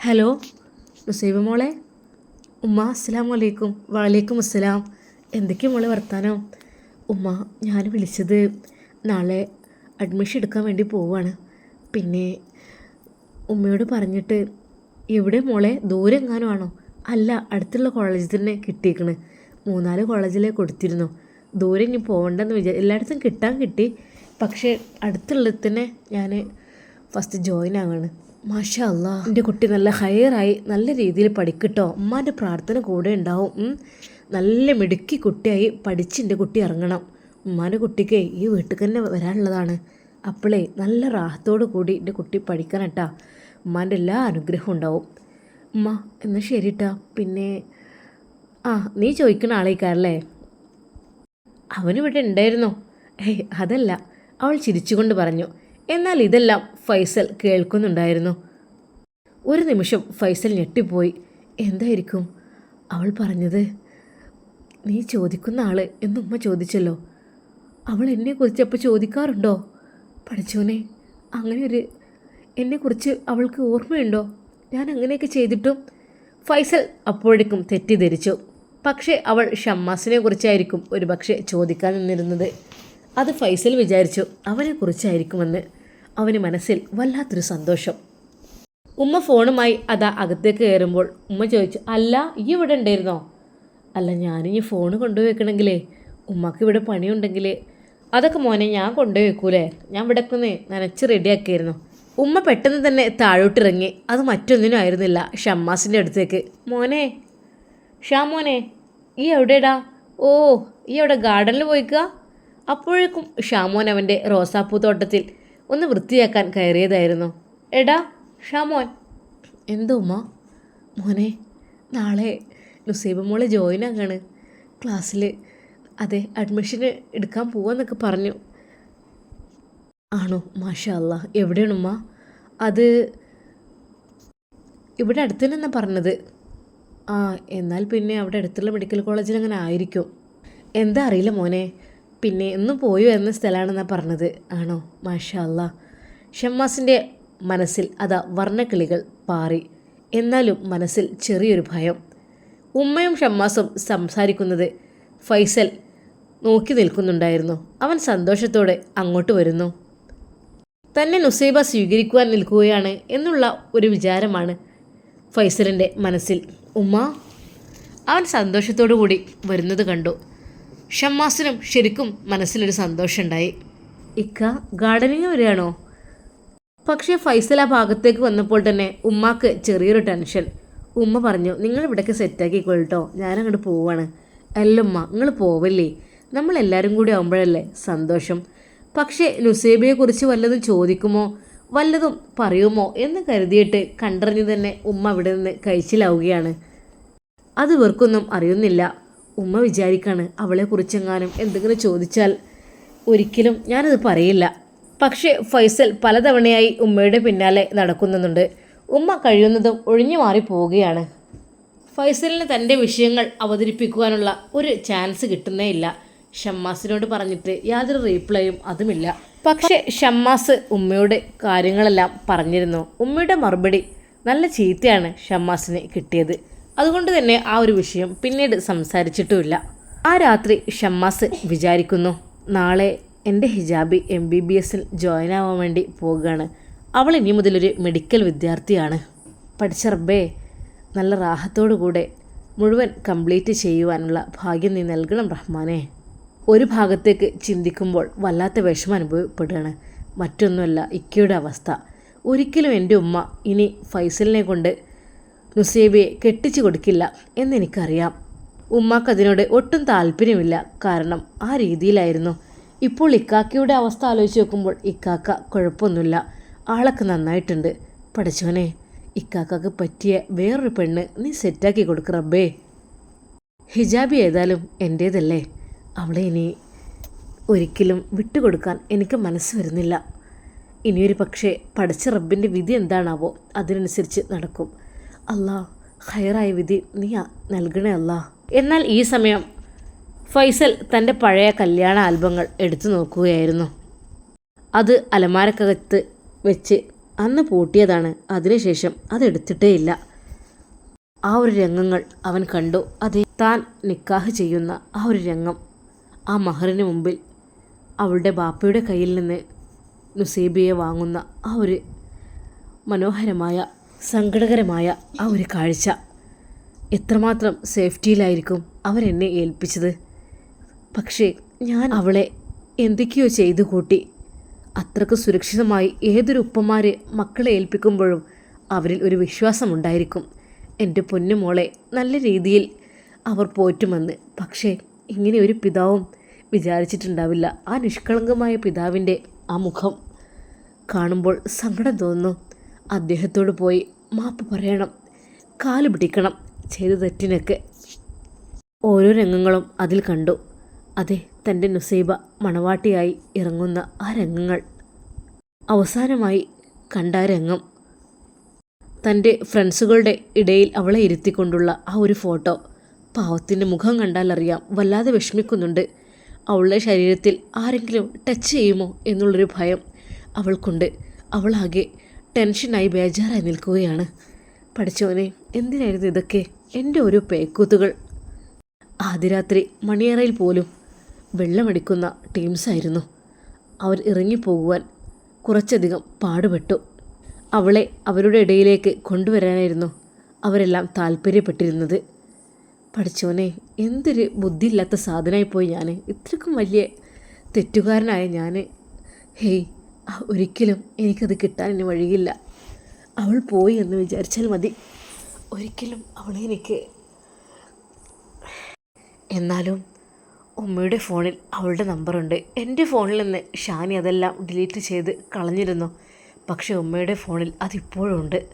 ഹലോ മുസൈബ മോളെ. ഉമ്മ അസ്സലാം വലൈക്കും വലൈക്കും അസ്സലാം. എന്തൊക്കെയാണ് മോളെ വർത്താനം? ഉമ്മ ഞാൻ വിളിച്ചത് നാളെ അഡ്മിഷൻ എടുക്കാൻ വേണ്ടി പോവാണ്. പിന്നെ ഉമ്മയോട് പറഞ്ഞിട്ട് എവിടെ മോളെ? ദൂരെ എങ്ങാനും ആണോ? അല്ല അടുത്തുള്ള കോളേജിൽ തന്നെ കിട്ടിയേക്കണ്. മൂന്നാൽ കോളേജിലെ കൊടുത്തിരുന്നു. ദൂരെ ഇനി പോകണ്ടെന്ന് വിചാരിച്ചു എല്ലായിടത്തും കിട്ടാൻ കിട്ടി. പക്ഷേ അടുത്തുള്ളത് തന്നെ ഞാൻ ഫസ്റ്റ് ജോയിൻ ആവാണ്. മാഷാ അല്ലാ എന്റെ കുട്ടി നല്ല ഹയറായി നല്ല രീതിയിൽ പഠിക്കട്ടോ. ഉമ്മാന്റെ പ്രാർത്ഥന കൂടെ ഉണ്ടാവും. നല്ല മിടുക്കി കുട്ടിയായി പഠിച്ച് എന്റെ കുട്ടി ഇറങ്ങണം. ഉമ്മാന്റെ കുട്ടിക്ക് ഈ വീട്ടിൽ തന്നെ വരാനുള്ളതാണ്. അപ്പോളേ നല്ല റാഹത്തോടു കൂടി എന്റെ കുട്ടി പഠിക്കാനട്ടാ ഉമ്മാന്റെ എല്ലാ അനുഗ്രഹവും ഉണ്ടാവും. ഉമ്മ എന്നാൽ ശരിട്ടാ. പിന്നെ ആ നീ ചോദിക്കുന്ന ആളേക്കാരല്ലേ? അവനിവിടെ ഉണ്ടായിരുന്നോ. ഏയ് അതല്ല. അവൾ ചിരിച്ചുകൊണ്ട് പറഞ്ഞു എന്നാൽ ഇതെല്ലാം ഫൈസൽ കേൾക്കുന്നുണ്ടായിരുന്നു. ഒരു നിമിഷം ഫൈസൽ ഞെട്ടിപ്പോയി. എന്തായിരിക്കും? അവൾ പറഞ്ഞത് നീ ചോദിക്കുന്ന ആൾ എന്നുമ്മ ചോദിച്ചല്ലോ. അവൾ എന്നെക്കുറിച്ച് അപ്പോൾ ചോദിക്കാറുണ്ടോ? പഠിച്ചോനെ അങ്ങനെ ഒരു എന്നെക്കുറിച്ച് അവൾക്ക് ഓർമ്മയുണ്ടോ? ഞാൻ അങ്ങനെയൊക്കെ ചെയ്തിട്ടും ഫൈസൽ അപ്പോഴേക്കും തെറ്റിദ്ധരിച്ചു. പക്ഷേ അവൾ ഷമ്മാസിനെ കുറിച്ചായിരിക്കും ഒരു പക്ഷേ ചോദിക്കാൻ നിന്നിരുന്നത്. അത് ഫൈസൽ വിചാരിച്ചു അവനെക്കുറിച്ചായിരിക്കുമെന്ന് അവന് മനസ്സിൽ വല്ലാത്തൊരു സന്തോഷം. ഉമ്മ ഫോണുമായി അതാ അകത്തേക്ക് കയറുമ്പോൾ ഉമ്മ ചോദിച്ചു അല്ല ഈ ഇവിടെ ഉണ്ടായിരുന്നോ? അല്ല ഞാനിനി ഫോൺ കൊണ്ടുപോയി വെക്കണമെങ്കിലേ ഉമ്മക്ക് ഇവിടെ പണിയുണ്ടെങ്കിൽ അതൊക്കെ മോനെ ഞാൻ കൊണ്ടുപോയി വെക്കൂലേ ഞാൻ ഇവിടെ നിന്ന് നനച്ച് റെഡിയാക്കിയായിരുന്നു. ഉമ്മ പെട്ടെന്ന് തന്നെ താഴോട്ടിറങ്ങി. അത് മറ്റൊന്നിനും ആയിരുന്നില്ല ഷമ്മാസിന്റെ അടുത്തേക്ക്. മോനെ ഷാ മോനെ ഈ എവിടെടാ? ഓ ഈ അവിടെ ഗാർഡനിൽ പോയിക്കുക അപ്പോഴേക്കും ഷാമോൻ അവന്റെ റോസാപ്പൂ തോട്ടത്തിൽ ഒന്ന് വൃത്തിയാക്കാൻ കയറിയതായിരുന്നു. എടാ ഷാമോൻ. എന്തോ ഉമ്മ? മോനെ നാളെ നുസൈബ മോളെ ജോയിൻ ആകാണ് ക്ലാസ്സിൽ അതെ അഡ്മിഷന് എടുക്കാൻ പോവാന്നൊക്കെ പറഞ്ഞു. ആണോ? മാഷാ അല്ലാ എവിടെയാണ് ഉമ്മ? അത് ഇവിടെ അടുത്ത് പറഞ്ഞത്. ആ എന്നാൽ പിന്നെ അവിടെ അടുത്തുള്ള മെഡിക്കൽ കോളേജിൽ അങ്ങനെ ആയിരിക്കും. എന്താ അറിയില്ല മോനെ. പിന്നെ ഇന്ന് പോയി വരുന്ന സ്ഥലമാണെന്നാണ് പറഞ്ഞത്. ആണോ? മാഷാ ഷമ്മാസിന്റെ മനസ്സിൽ അതാ വർണക്കിളികൾ പാറി. എന്നാലും മനസ്സിൽ ചെറിയൊരു ഭയം. ഉമ്മയും ഷമ്മാസും സംസാരിക്കുന്നത് ഫൈസൽ നോക്കി നിൽക്കുന്നുണ്ടായിരുന്നു. അവൻ സന്തോഷത്തോടെ അങ്ങോട്ട് വരുന്നു. തന്നെ നുസൈബ സ്വീകരിക്കുവാൻ നിൽക്കുകയാണ് എന്നുള്ള ഒരു വിചാരമാണ് ഫൈസലിന്റെ മനസ്സിൽ. ഉമ്മ അവൻ സന്തോഷത്തോടു കൂടി വരുന്നത് കണ്ടു. ഷമ്മാസിനും ശരിക്കും മനസ്സിലൊരു സന്തോഷമുണ്ടായി. ഇക്ക ഗാർഡനിങ് വരികയാണോ പക്ഷേ ഫൈസൽ ആ ഭാഗത്തേക്ക് വന്നപ്പോൾ തന്നെ ഉമ്മാക്ക് ചെറിയൊരു ടെൻഷൻ. ഉമ്മ പറഞ്ഞു നിങ്ങൾ ഇവിടേക്ക് സെറ്റാക്കിക്കൊള്ളട്ടോ ഞാനങ്ങോട്ട് പോവാണ്. അല്ലമ്മ നിങ്ങൾ പോവല്ലേ? നമ്മളെല്ലാവരും കൂടി ആവുമ്പോഴല്ലേ സന്തോഷം. പക്ഷേ നുസേബിയെക്കുറിച്ച് വല്ലതും ചോദിക്കുമോ? വല്ലതും പറയുമോ എന്ന് കരുതിയിട്ട് കണ്ടറിഞ്ഞു തന്നെ ഉമ്മ അവിടെ നിന്ന് കഴിച്ചിലാവുകയാണ്. അത് ഇവർക്കൊന്നും അറിയുന്നില്ല. ഉമ്മ വിചാരിക്കാണ് അവളെക്കുറിച്ചെങ്ങാനും എന്തെങ്കിലും ചോദിച്ചാൽ ഒരിക്കലും ഞാനത് പറയില്ല. പക്ഷേ ഫൈസൽ പലതവണയായി ഉമ്മയുടെ പിന്നാലെ നടക്കുന്നുണ്ട്. ഉമ്മ കഴിയുന്നതും ഒഴിഞ്ഞു മാറി പോവുകയാണ്. ഫൈസലിന് തന്റെ വിഷയങ്ങൾ അവതരിപ്പിക്കുവാനുള്ള ഒരു ചാൻസ് കിട്ടുന്നേ ഇല്ല ഷമ്മാസിനോട് പറഞ്ഞിട്ട് യാതൊരു റീപ്ലൈയും അതുമില്ല. പക്ഷേ ഷമ്മാസ് ഉമ്മയോട് കാര്യങ്ങളെല്ലാം പറഞ്ഞിരുന്നു. ഉമ്മയുടെ മറുപടി നല്ല ചീത്തയാണ് ഷമ്മാസിന് കിട്ടിയത്. അതുകൊണ്ട് തന്നെ ആ ഒരു വിഷയം പിന്നീട് സംസാരിച്ചിട്ടുമില്ല. ആ രാത്രി ഷമ്മാസ് വിചാരിക്കുന്നു നാളെ എന്റെ ഹിജാബി എം ബി ബി എസിൽ ജോയിൻ ആവാൻ വേണ്ടി പോവുകയാണ്. അവൾ ഇനി മുതലൊരു മെഡിക്കൽ വിദ്യാർത്ഥിയാണ്. പഠിച്ച റബ്ബേ നല്ല റാഹത്തോടു കൂടെ മുഴുവൻ കംപ്ലീറ്റ് ചെയ്യുവാനുള്ള ഭാഗ്യം നീ നൽകണം റഹ്മാനെ. ഒരു ഭാഗത്തേക്ക് ചിന്തിക്കുമ്പോൾ വല്ലാത്ത വിഷമം അനുഭവപ്പെടുകയാണ്. മറ്റൊന്നുമല്ല ഇക്കയുടെ അവസ്ഥ. ഒരിക്കലും എന്റെ ഉമ്മ ഇനി ഫൈസലിനെ കൊണ്ട് നുസേബിയെ കെട്ടിച്ചു കൊടുക്കില്ല എന്നെനിക്കറിയാം. ഉമ്മാക്ക് അതിനോട് ഒട്ടും താല്പര്യമില്ല. കാരണം ആ രീതിയിലായിരുന്നു. ഇപ്പോൾ ഇക്കാക്കയുടെ അവസ്ഥ ആലോചിച്ച് നോക്കുമ്പോൾ ഇക്കാക്ക കുഴപ്പമൊന്നുമില്ല. ആളൊക്കെ നന്നായിട്ടുണ്ട്. പഠിച്ചോനെ ഇക്കാക്കക്ക് പറ്റിയ വേറൊരു പെണ്ണ് നീ സെറ്റാക്കി കൊടുക്ക് ഹിജാബി ഏതായാലും എന്റേതല്ലേ? അവളെ ഇനി ഒരിക്കലും വിട്ടുകൊടുക്കാൻ എനിക്ക് മനസ്സ് വരുന്നില്ല. ഇനിയൊരു പക്ഷേ പഠിച്ച റബ്ബിന്റെ വിധി എന്താണാവോ അതിനനുസരിച്ച് നടക്കും. അല്ലാ ഹയറായ വിധി നീ നൽകണേ അല്ലാ എന്നാൽ ഈ സമയം ഫൈസൽ തന്റെ പഴയ കല്യാണ ആൽബങ്ങൾ എടുത്തു നോക്കുകയായിരുന്നു. അത് അലമാരക്കകത്ത് വെച്ച് അന്ന് പൂട്ടിയതാണ്. അതിനുശേഷം അതെടുത്തിട്ടേ ഇല്ല. ആ ഒരു രംഗങ്ങൾ അവൻ കണ്ടു. അതേ താൻ നിക്കാഹ് ചെയ്യുന്ന ആ ഒരു രംഗം ആ മഹറിന് മുമ്പിൽ അവളുടെ ബാപ്പയുടെ കയ്യിൽ നിന്ന് നുസേബിയെ വാങ്ങുന്ന ആ ഒരു മനോഹരമായ സങ്കടകരമായ ആ ഒരു കാഴ്ച. എത്രമാത്രം സേഫ്റ്റിയിലായിരിക്കും അവരെന്നെ ഏൽപ്പിച്ചത്. പക്ഷേ ഞാൻ അവളെ എന്തൊക്കെയോ ചെയ്തു കൂട്ടി. അത്രയ്ക്ക് സുരക്ഷിതമായി ഏതൊരു ഉപ്പമാരെ മക്കളെ ഏൽപ്പിക്കുമ്പോഴും അവരിൽ ഒരു വിശ്വാസമുണ്ടായിരിക്കും എന്റെ പൊന്നുമോളെ നല്ല രീതിയിൽ അവർ പോറ്റുമെന്ന്. പക്ഷേ ഇങ്ങനെ ഒരു പിതാവും വിചാരിച്ചിട്ടുണ്ടാവില്ല. ആ നിഷ്കളങ്കമായ പിതാവിന്റെ ആ മുഖം കാണുമ്പോൾ സങ്കടം തോന്നുന്നു. അദ്ദേഹത്തോട് പോയി മാപ്പ് പറയണം കാൽ പിടിക്കണം ചെയ്ത തെറ്റിനൊക്കെ. ഓരോ രംഗങ്ങളും അതിൽ കണ്ടു. അതെ തന്റെ നുസൈബ മണവാട്ടിയായി ഇറങ്ങുന്ന ആ രംഗങ്ങൾ. അവസാനമായി കണ്ട ആ രംഗം. തന്റെ ഫ്രണ്ട്സുകളുടെ ഇടയിൽ അവളെ ഇരുത്തിക്കൊണ്ടുള്ള ആ ഒരു ഫോട്ടോ. പാവത്തിന്റെ മുഖം കണ്ടാൽ അറിയാം വല്ലാതെ വിഷമിക്കുന്നുണ്ട്. അവളുടെ ശരീരത്തിൽ ആരെങ്കിലും ടച്ച് ചെയ്യുമോ എന്നുള്ളൊരു ഭയം അവൾക്കുണ്ട്. അവളാകെ ടെൻഷനായി ബേജാറായി നിൽക്കുകയാണ്. പഠിച്ചവനെ എന്തിനായിരുന്നു ഇതൊക്കെ? എന്റെ ഓരോ പേക്കൂത്തുകൾ. ആദ്യരാത്രി മണിയറയിൽ പോലും വെള്ളമടിക്കുന്ന ടീംസായിരുന്നു അവർ ഇറങ്ങിപ്പോകുവാൻ കുറച്ചധികം പാടുപെട്ടു. അവളെ അവരുടെ ഇടയിലേക്ക് കൊണ്ടുവരാനായിരുന്നു അവരെല്ലാം താല്പര്യപ്പെട്ടിരുന്നത്. പഠിച്ചോനെ എന്തൊരു ബുദ്ധിയില്ലാത്ത സാധനമായി പോയി ഞാൻ ഇത്രക്കും വലിയ തെറ്റുകാരനായ ഞാൻ ഹേയ് ഒരിക്കലും എനിക്കത് കിട്ടാൻ ഇനി വഴിയില്ല. അവൾ പോയി എന്ന് വിചാരിച്ചാൽ മതി. ഒരിക്കലും അവളെ എനിക്ക് എന്നാലും ഉമ്മയുടെ ഫോണിൽ അവളുടെ നമ്പറുണ്ട്. എന്റെ ഫോണിൽ നിന്ന് ഷാനി അതെല്ലാം ഡിലീറ്റ് ചെയ്ത് കളഞ്ഞിരുന്നു. പക്ഷേ ഉമ്മയുടെ ഫോണിൽ അതിപ്പോഴും ഉണ്ട്.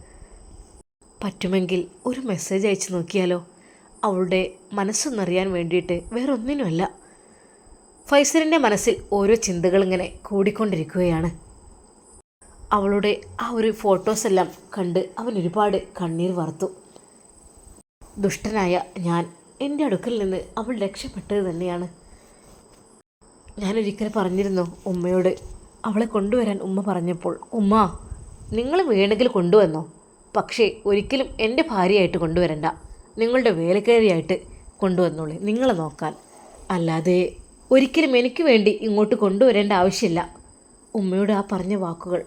പറ്റുമെങ്കിൽ ഒരു മെസ്സേജ് അയച്ചു നോക്കിയാലോ? അവളുടെ മനസ്സൊന്നറിയാൻ വേണ്ടിയിട്ട് വേറെ ഒന്നിനുമല്ല ഫൈസലിന്റെ മനസ്സിൽ ഓരോ ചിന്തകൾ ഇങ്ങനെ കൂടിക്കൊണ്ടിരിക്കുകയാണ്. അവളുടെ ആ ഒരു ഫോട്ടോസെല്ലാം കണ്ട് അവൻ ഒരുപാട് കണ്ണീർ വറുത്തു. ദുഷ്ടനായ ഞാൻ എന്റെ അടുക്കൽ നിന്ന് അവൾ രക്ഷപ്പെട്ടത് തന്നെയാണ്. ഞാനൊരിക്കൽ പറഞ്ഞിരുന്നു ഉമ്മയോട് അവളെ കൊണ്ടുവരാൻ ഉമ്മ പറഞ്ഞപ്പോൾ ഉമ്മ നിങ്ങൾ വേണമെങ്കിൽ കൊണ്ടുവന്നോ. പക്ഷേ ഒരിക്കലും എന്റെ ഭാര്യയായിട്ട് കൊണ്ടുവരണ്ട. നിങ്ങളുടെ വേലക്കാരിയായിട്ട് കൊണ്ടുവന്നോളൂ. നിങ്ങളെ നോക്കാൻ. അല്ലാതെ ഒരിക്കലും എനിക്ക് വേണ്ടി ഇങ്ങോട്ട് കൊണ്ടുവരേണ്ട ആവശ്യമില്ല. ഉമ്മയുടെ ആ പറഞ്ഞ വാക്കുകൾ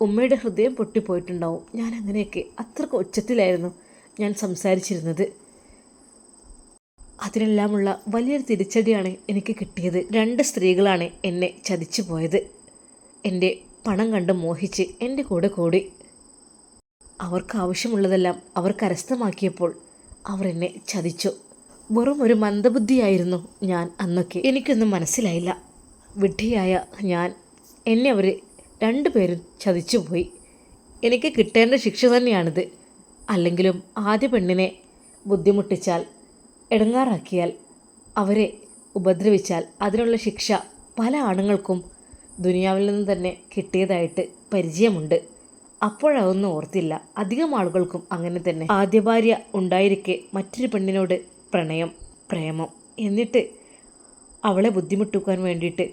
ഉമ്മയുടെ ഹൃദയം പൊട്ടിപ്പോയിട്ടുണ്ടാവും. ഞാൻ അങ്ങനെയൊക്കെ അത്രയ്ക്ക് ഉച്ചത്തിലായിരുന്നു ഞാൻ സംസാരിച്ചിരുന്നത്. അതിനെല്ലാമുള്ള വലിയൊരു തിരിച്ചടിയാണ് എനിക്ക് കിട്ടിയത്. രണ്ട് സ്ത്രീകളാണ് എന്നെ ചതിച്ചു പോയത്. എന്റെ പണം കണ്ട് മോഹിച്ച് എന്റെ കൂടെ കൂടി. അവർക്ക് ആവശ്യമുള്ളതെല്ലാം അവർ കരസ്ഥമാക്കിയപ്പോൾ അവർ എന്നെ ചതിച്ചു. വെറും ഒരു മന്ദബുദ്ധിയായിരുന്നു ഞാൻ അന്നൊക്കെ. എനിക്കൊന്നും മനസ്സിലായില്ല. വിഡ്ഢിയായ ഞാൻ എന്നെ അവർ രണ്ടുപേരും ചതിച്ചുപോയി എനിക്ക് കിട്ടേണ്ട ശിക്ഷ തന്നെയാണിത്. അല്ലെങ്കിലും ആദ്യ പെണ്ണിനെ ബുദ്ധിമുട്ടിച്ചാൽ ഇടങ്ങാറാക്കിയാൽ അവരെ ഉപദ്രവിച്ചാൽ അതിനുള്ള ശിക്ഷ പല ആണുങ്ങൾക്കും ദുനിയാവിൽ നിന്ന് തന്നെ കിട്ടിയതായിട്ട് പരിചയമുണ്ട്. അപ്പോഴതൊന്നും ഓർത്തില്ല. അധികം ആളുകൾക്കും അങ്ങനെ തന്നെ. ആദ്യ ഭാര്യ ഉണ്ടായിരിക്കെ മറ്റൊരു പെണ്ണിനോട് പ്രണയം പ്രേമം എന്നിട്ട് അവളെ ബുദ്ധിമുട്ടിക്കാൻ വേണ്ടിയിട്ട്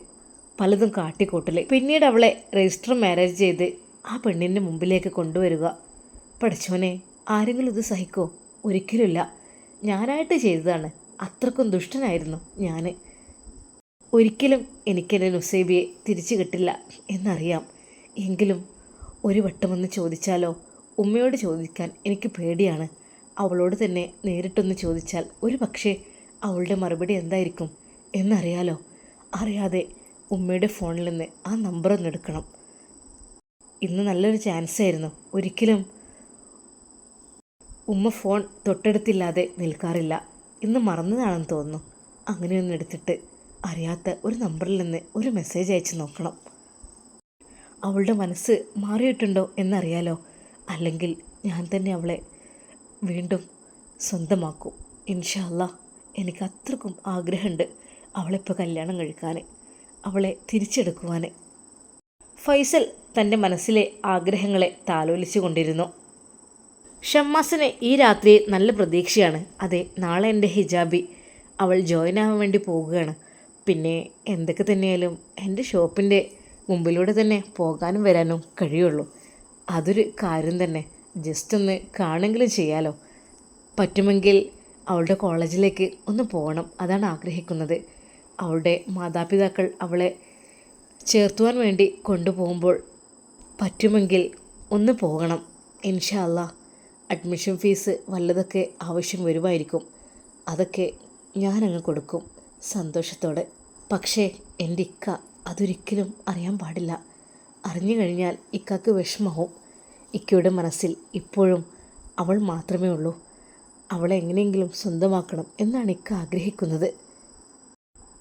പലതും കാട്ടിക്കൂട്ടൽ. പിന്നീട് അവളെ രജിസ്റ്റർ മാരേജ് ചെയ്ത് ആ പെണ്ണിന്റെ മുമ്പിലേക്ക് കൊണ്ടുവരിക. പഠിച്ചോനെ ആരെങ്കിലും ഇത് സഹിക്കോ? ഒരിക്കലുമില്ല. ഞാനായിട്ട് ചെയ്തതാണ്. അത്രക്കും ദുഷ്ടനായിരുന്നു ഞാൻ ഒരിക്കലും എനിക്കെന്റെ നുസൈബിയെ തിരിച്ചു കിട്ടില്ല എന്നറിയാം. എങ്കിലും ഒരു വട്ടം വട്ടമൊന്ന് ചോദിച്ചാലോ? ഉമ്മയോട് ചോദിക്കാൻ എനിക്ക് പേടിയാണ്. അവളോട് തന്നെ നേരിട്ടൊന്ന് ചോദിച്ചാൽ ഒരു പക്ഷേ അവളുടെ മറുപടി എന്തായിരിക്കും എന്നറിയാലോ. അറിയാതെ ഉമ്മയുടെ ഫോണിൽ നിന്ന് ആ നമ്പർ ഒന്ന് എടുക്കണം. ഇന്ന് നല്ലൊരു ചാൻസ് ആയിരുന്നു. ഒരിക്കലും ഉമ്മ ഫോൺ തൊട്ടടുത്തില്ലാതെ നിൽക്കാറില്ല. ഇന്ന് മറന്നതാണെന്ന് തോന്നുന്നു. അങ്ങനെയൊന്നെടുത്തിട്ട് അറിയാത്ത ഒരു നമ്പറിൽ നിന്ന് ഒരു മെസ്സേജ് അയച്ച് നോക്കണം. അവളുടെ മനസ്സ് മാറിയിട്ടുണ്ടോ എന്നറിയാലോ? അല്ലെങ്കിൽ ഞാൻ തന്നെ അവളെ വീണ്ടും സ്വന്തമാക്കും. ഇൻഷല്ല എനിക്ക് അത്രക്കും ആഗ്രഹമുണ്ട് അവളിപ്പോൾ കല്യാണം കഴിക്കാൻ അവളെ തിരിച്ചെടുക്കുവാൻ ഫൈസൽ തന്റെ മനസ്സിലെ ആഗ്രഹങ്ങളെ താലോലിച്ചു കൊണ്ടിരുന്നു. ഷമ്മാസിന് ഈ രാത്രി നല്ല പ്രതീക്ഷയാണ്. അതെ നാളെ എന്റെ ഹിജാബി അവൾ ജോയിൻ ആവാൻ വേണ്ടി പോവുകയാണ്. പിന്നെ എന്തൊക്കെ തന്നെയാലും എന്റെ ഷോപ്പിന്റെ മുമ്പിലൂടെ തന്നെ പോകാനും വരാനും കഴിയുള്ളൂ. അതൊരു കാര്യം തന്നെ. ജസ്റ്റ് ഒന്ന് കാണെങ്കിലും ചെയ്യാലോ. പറ്റുമെങ്കിൽ അവളുടെ കോളേജിലേക്ക് ഒന്ന് പോകണം. അതാണ് ആഗ്രഹിക്കുന്നത്. അവളുടെ മാതാപിതാക്കൾ അവളെ ചേർത്തുവാൻ വേണ്ടി കൊണ്ടുപോകുമ്പോൾ പറ്റുമെങ്കിൽ ഒന്ന് പോകണം. ഇൻഷാല്ല അഡ്മിഷൻ ഫീസ് വല്ലതൊക്കെ ആവശ്യം വരുമായിരിക്കും. അതൊക്കെ ഞാനങ്ങ് കൊടുക്കും സന്തോഷത്തോടെ. പക്ഷേ എന്റെ ഇക്ക അതൊരിക്കലും അറിയാൻ പാടില്ല. അറിഞ്ഞു കഴിഞ്ഞാൽ ഇക്കാക്ക് വിഷമവും. ഇക്കയുടെ മനസ്സിൽ ഇപ്പോഴും അവൾ മാത്രമേ ഉള്ളൂ. അവളെ എങ്ങനെയെങ്കിലും സ്വന്തമാക്കണം എന്നാണ് ഇക്ക ആഗ്രഹിക്കുന്നത്.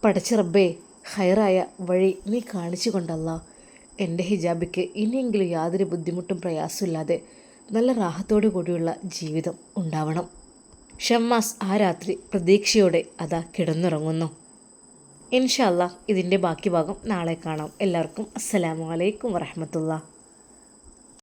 പടച്ച റബ്ബേ ഹയറായ വഴി നീ കാണിച്ചു കൊണ്ടല്ല. എന്റെ ഹിജാബിക്ക് ഇനിയെങ്കിലും യാതൊരു ബുദ്ധിമുട്ടും പ്രയാസമില്ലാതെ നല്ല റാഹത്തോടു കൂടിയുള്ള ജീവിതം ഉണ്ടാവണം. ഷമ്മാസ് ആ രാത്രി പ്രതീക്ഷയോടെ അതാ കിടന്നുറങ്ങുന്നു. ഇൻഷല്ല ഇതിന്റെ ബാക്കി ഭാഗം നാളെ കാണാം. എല്ലാവർക്കും അസ്സലാമു അലൈക്കും വറഹമത്തുള്ള